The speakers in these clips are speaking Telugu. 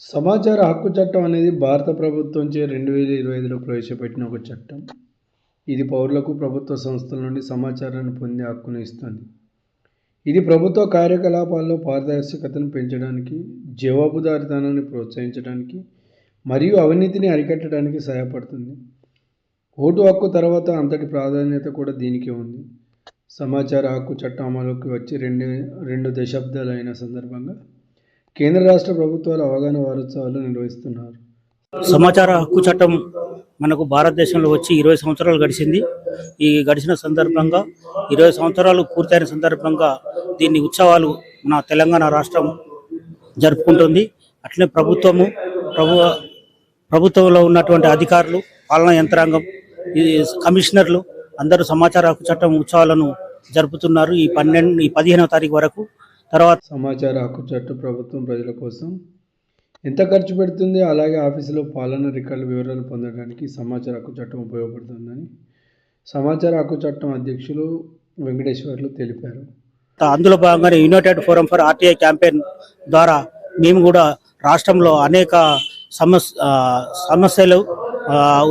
సమాచార హక్కు చట్టం అనేది భారత ప్రభుత్వంచే రెండు వేల ఇరవై ఐదులో ప్రవేశపెట్టిన ఒక చట్టం. ఇది పౌరులకు ప్రభుత్వ సంస్థల నుండి సమాచారాన్ని పొందే హక్కును ఇస్తుంది. ఇది ప్రభుత్వ కార్యకలాపాల్లో పారదర్శకతను పెంచడానికి జవాబుదారితనాన్ని ప్రోత్సహించడానికి మరియు అవినీతిని అరికట్టడానికి సహాయపడుతుంది. ఓటు హక్కు తర్వాత అంతటి ప్రాధాన్యత కూడా దీనికి ఉంది. సమాచార హక్కు చట్టం అమలుకి వచ్చి రెండు రెండు దశాబ్దాలు అయిన సందర్భంగా కేంద్ర రాష్ట్ర ప్రభుత్వాలు అవగాహన వారోత్సవాలు నిర్వహిస్తున్నారు. సమాచార హక్కు చట్టం మనకు భారతదేశంలో వచ్చి ఇరవై సంవత్సరాలు గడిచింది. ఈ గడిచిన సందర్భంగా ఇరవై సంవత్సరాలు పూర్తయిన సందర్భంగా దీన్ని ఉత్సవాలు మన తెలంగాణ రాష్ట్రం జరుపుకుంటుంది. అట్లనే ప్రభుత్వము ప్రభు ప్రభుత్వంలో ఉన్నటువంటి అధికారులు పాలనా యంత్రాంగం ఈ కమిషనర్లు అందరూ సమాచార హక్కు చట్టం ఉత్సవాలను జరుపుతున్నారు. ఈ పన్నెండు ఈ పదిహేనవ తారీఖు వరకు తర్వాత సమాచార హక్కు చట్టం ప్రభుత్వం ప్రజల కోసం ఎంత ఖర్చు పెడుతుంది? అలాగే ఆఫీసులో పాలన రికార్డు వివరాలు పొందడానికి సమాచార హక్కు చట్టం ఉపయోగపడుతుందని సమాచార హక్కు చట్టం అధ్యక్షులు వెంకటేశ్వర్లు తెలిపారు. అందులో భాగంగానే united forum for RTI campaign ద్వారా మేము కూడా రాష్ట్రంలో అనేక సమస్ ఆ, సమస్యలు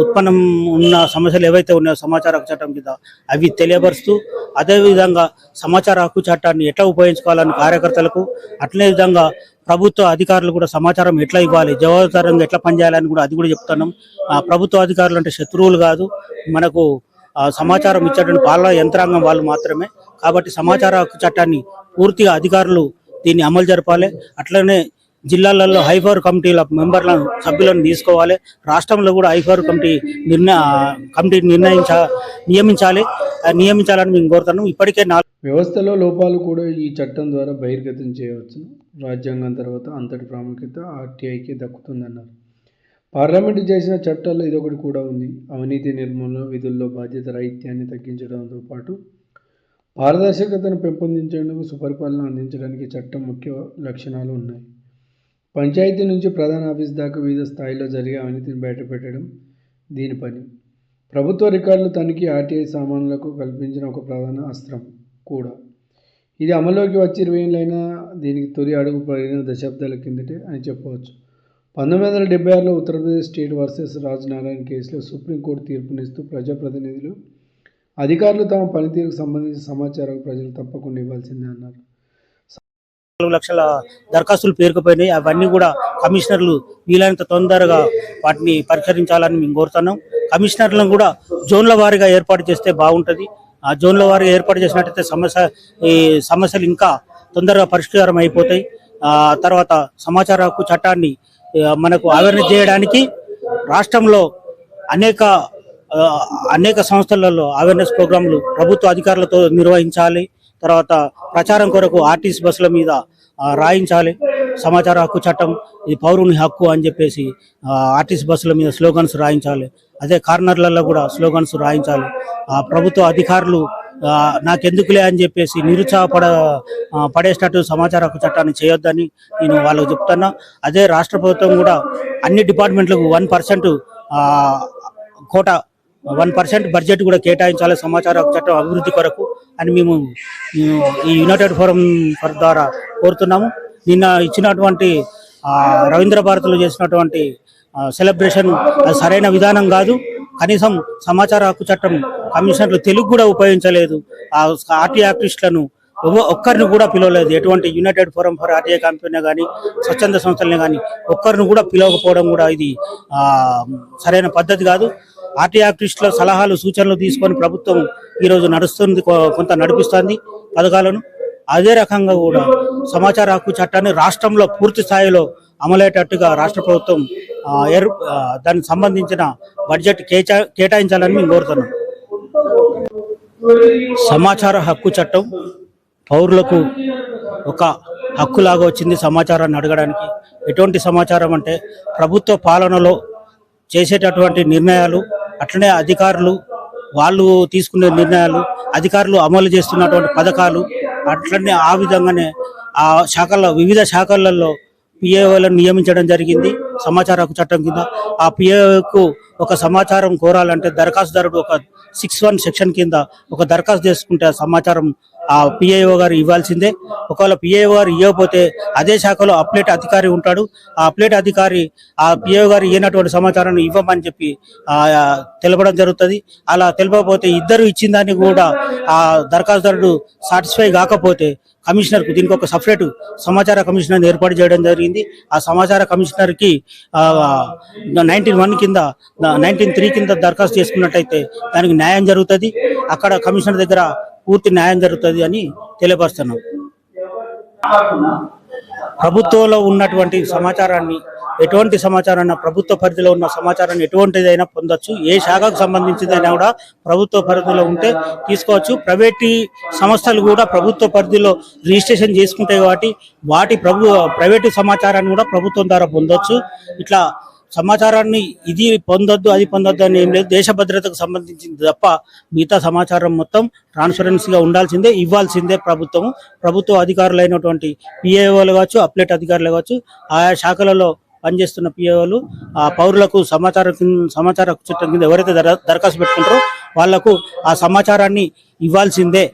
ఉత్పన్నం ఉన్న సమస్యలు ఏవైతే ఉన్నాయో సమాచార హక్కు చట్టం కింద అవి తెలియపరుస్తూ అదేవిధంగా సమాచార హక్కు చట్టాన్ని ఎట్లా ఉపయోగించుకోవాలని కార్యకర్తలకు అట్లే విధంగా ప్రభుత్వ అధికారులు కూడా సమాచారం ఎట్లా ఇవ్వాలి జవాబుదారంగా ఎట్లా పనిచేయాలని కూడా అది కూడా చెప్తున్నాం. ప్రభుత్వ అధికారులు అంటే శత్రువులు కాదు మనకు సమాచారం ఇచ్చేటువంటి పాలనా యంత్రాంగం వాళ్ళు మాత్రమే. కాబట్టి సమాచార హక్కు చట్టాన్ని పూర్తిగా అధికారులు దీన్ని అమలు జరపాలి. అట్లనే జిల్లాలలో హైఫర్ కమిటీల మెంబర్లను సభ్యులను తీసుకోవాలి. రాష్ట్రంలో కూడా హైఫర్ కమిటీ నిర్ణయ కమిటీ నిర్ణయించ నియమించాలి. నియమించాలని మేము కోరుతున్నాం. ఇప్పటికే నాలుగు వ్యవస్థలో లోపాలు కూడా ఈ చట్టం ద్వారా బహిర్గతం చేయవచ్చు. రాజ్యాంగం తర్వాత అంతటి ప్రాముఖ్యత ఆర్టీఐకి దక్కుతుందన్నారు. పార్లమెంటు చేసిన చట్టాల్లో ఇదొకటి కూడా ఉంది. అవినీతి నిర్మూలన విధుల్లో బాధ్యత రాహిత్యాన్ని తగ్గించడంతో పాటు పారదర్శకతను పెంపొందించేందుకు సుపరిపాలన అందించడానికి చట్టం ముఖ్య లక్షణాలు ఉన్నాయి. పంచాయతీ నుంచి ప్రధాన ఆఫీస్ దాకా వివిధ స్థాయిలో జరిగే అవినీతిని బయటపెట్టడం దీని పని. ప్రభుత్వ రికార్డులు తనిఖీ ఆర్టీఐ సామాన్లకు కల్పించిన ఒక ప్రధాన అస్త్రం కూడా. ఇది అమల్లోకి వచ్చి ఇరవై ఏళ్ళైనా దీనికి తొలి అడుగు పడిన దశాబ్దాల కిందటే అని చెప్పవచ్చు. పంతొమ్మిది వందల డెబ్బై ఆరులో ఉత్తరప్రదేశ్ స్టేట్ వర్సెస్ రాజనారాయణ కేసులో సుప్రీంకోర్టు తీర్పునిస్తూ ప్రజాప్రతినిధులు అధికారులు తమ పనితీరుకు సంబంధించిన సమాచారం ప్రజలు తప్పకుండా ఇవ్వాల్సిందే అన్నారు. నాలుగు లక్షల దరఖాస్తులు పేరుకుపోయినాయి. అవన్నీ కూడా కమిషనర్లు వీలైనంత తొందరగా వాటిని పరిష్కరించాలని మేము కోరుతున్నాం. కమిషనర్లను కూడా జోన్ల వారీగా ఏర్పాటు చేస్తే బాగుంటుంది. ఆ జోన్ల వారీగా ఏర్పాటు చేసినట్టయితే సమస్య ఈ సమస్యలు ఇంకా తొందరగా పరిష్కారం అయిపోతాయి. ఆ తర్వాత సమాచార హక్కు చట్టాన్ని మనకు అవేర్నెస్ చేయడానికి రాష్ట్రంలో అనేక అనేక సంస్థలలో అవేర్నెస్ ప్రోగ్రాంలు ప్రభుత్వ అధికారులతో నిర్వహించాలి. తర్వాత ప్రచారం కొరకు ఆర్టీసీ బస్సుల మీద రాయించాలి. సమాచార హక్కు చట్టం ఇది పౌరుని హక్కు అని చెప్పేసి ఆర్టీసీ బస్సుల మీద స్లోగన్స్ రాయించాలి. అదే కార్నర్లలో కూడా స్లోగన్స్ రాయించాలి. ఆ, ప్రభుత్వ అధికారులు నాకెందుకులే అని చెప్పేసి నిరుత్సాహపడ పడేసినట్టు సమాచార హక్కు చట్టాన్ని చేయొద్దని నేను వాళ్ళకు చెప్తున్నా. అదే రాష్ట్ర ప్రభుత్వం కూడా అన్ని డిపార్ట్మెంట్లకు one percent quota one percent budget కూడా కేటాయించాలి సమాచార హక్కు చట్టం అభివృద్ధి కొరకు. అని మేము ఈ యునైటెడ్ ఫోరం ఫర్ ద్వారా కోరుతున్నాము. నిన్న ఇచ్చినటువంటి రవీంద్ర భారతిలో చేసినటువంటి సెలబ్రేషన్ అది సరైన విధానం కాదు. కనీసం సమాచార హక్కు చట్టం కమిషనర్లు తెలుగు కూడా ఉపయోగించలేదు. ఆ ఆర్టీ యాక్టివిస్టులను ఒక్కరిని కూడా పిలవలేదు. ఎటువంటి united forum for RTI company కానీ స్వచ్ఛంద సంస్థలని కానీ ఒక్కరిని కూడా పిలవకపోవడం కూడా ఇది సరైన పద్ధతి కాదు. ఆర్టీ యాక్టివిస్టుల సలహాలు సూచనలు తీసుకొని ప్రభుత్వం ఈరోజు నడుస్తుంది కొ- కొంత నడిపిస్తుంది పథకాలను. అదే రకంగా కూడా సమాచార హక్కు చట్టాన్ని రాష్ట్రంలో పూర్తి స్థాయిలో అమలయ్యేటట్టుగా రాష్ట్ర ప్రభుత్వం ఏర్ దానికి సంబంధించిన బడ్జెట్ కేటా కేటాయించాలని మేము కోరుతున్నాం. సమాచార హక్కు చట్టం పౌరులకు ఒక హక్కులాగా వచ్చింది సమాచారాన్ని అడగడానికి. ఎటువంటి సమాచారం అంటే ప్రభుత్వ పాలనలో చేసేటటువంటి నిర్ణయాలు అట్లనే అధికారులు వాళ్ళు తీసుకునే నిర్ణయాలు అధికారులు అమలు చేస్తున్నటువంటి పథకాలు అట్లనే ఆ విధంగానే ఆ శాఖల్లో వివిధ శాఖలలో పిఏఓలను నియమించడం జరిగింది. సమాచార హక్కు చట్టం కింద ఆ పిఏఓకు ఒక సమాచారం కోరాలంటే దరఖాస్తుదారుడు ఒక సిక్స్ వన్ సెక్షన్ కింద ఒక దరఖాస్తు చేసుకుంటే ఆ సమాచారం ఆ పిఐఓ గారు ఇవ్వాల్సిందే. ఒకవేళ పిఐఓ గారు ఇవ్వకపోతే అదే శాఖలో అప్లేట్ అధికారి ఉంటాడు. ఆ అప్లేట్ అధికారి ఆ పిఐఓ గారు ఇవ్వనటువంటి సమాచారాన్ని ఇవ్వమని చెప్పి తెలపడం జరుగుతుంది. అలా తెలపకపోతే ఇద్దరు ఇచ్చిన దాన్ని కూడా ఆ దరఖాస్తుదారుడు సాటిస్ఫై కాకపోతే కమిషనర్కు దీనికి ఒక సపరేట్ సమాచార కమిషనర్ ఏర్పాటు చేయడం జరిగింది. ఆ సమాచార కమిషనర్కి నైన్టీన్ వన్ కింద నైన్టీన్ త్రీ కింద దరఖాస్తు చేసుకున్నట్టయితే దానికి న్యాయం జరుగుతుంది. అక్కడ కమిషనర్ దగ్గర పూర్తి న్యాయం జరుగుతుంది అని తెలియపరుస్తున్నాం. ప్రభుత్వంలో ఉన్నటువంటి సమాచారాన్ని ఎటువంటి సమాచారాన్ని ప్రభుత్వ పరిధిలో ఉన్న సమాచారాన్ని ఎటువంటిదైనా పొందొచ్చు. ఏ శాఖకు సంబంధించిందైనా కూడా ప్రభుత్వ పరిధిలో ఉంటే తీసుకోవచ్చు. ప్రైవేట్ సంస్థలు కూడా ప్రభుత్వ పరిధిలో రిజిస్ట్రేషన్ చేసుకుంటాయి కాబట్టి వాటి ప్రభు ప్రైవేటు సమాచారాన్ని కూడా ప్రభుత్వం ద్వారా పొందొచ్చు. ఇట్లా సమాచారాన్ని ఇది పొందొద్దు అది పొందొద్దు అని ఏం లేదు. దేశ భద్రతకు సంబంధించింది తప్ప మిగతా సమాచారం మొత్తం ట్రాన్స్పరెన్సీగా ఉండాల్సిందే ఇవ్వాల్సిందే ప్రభుత్వం ప్రభుత్వ అధికారులైనటువంటి పిఏఓలు కావచ్చు అప్లెట్ అధికారులు కావచ్చు ఆయా శాఖలలో పనిచేస్తున్న పిఏఓలు ఆ పౌరులకు సమాచారం సమాచార చట్టం కింద ఎవరైతే దరఖాస్తు పెట్టుకుంటారో వాళ్ళకు ఆ సమాచారాన్ని ఇవ్వాల్సిందే.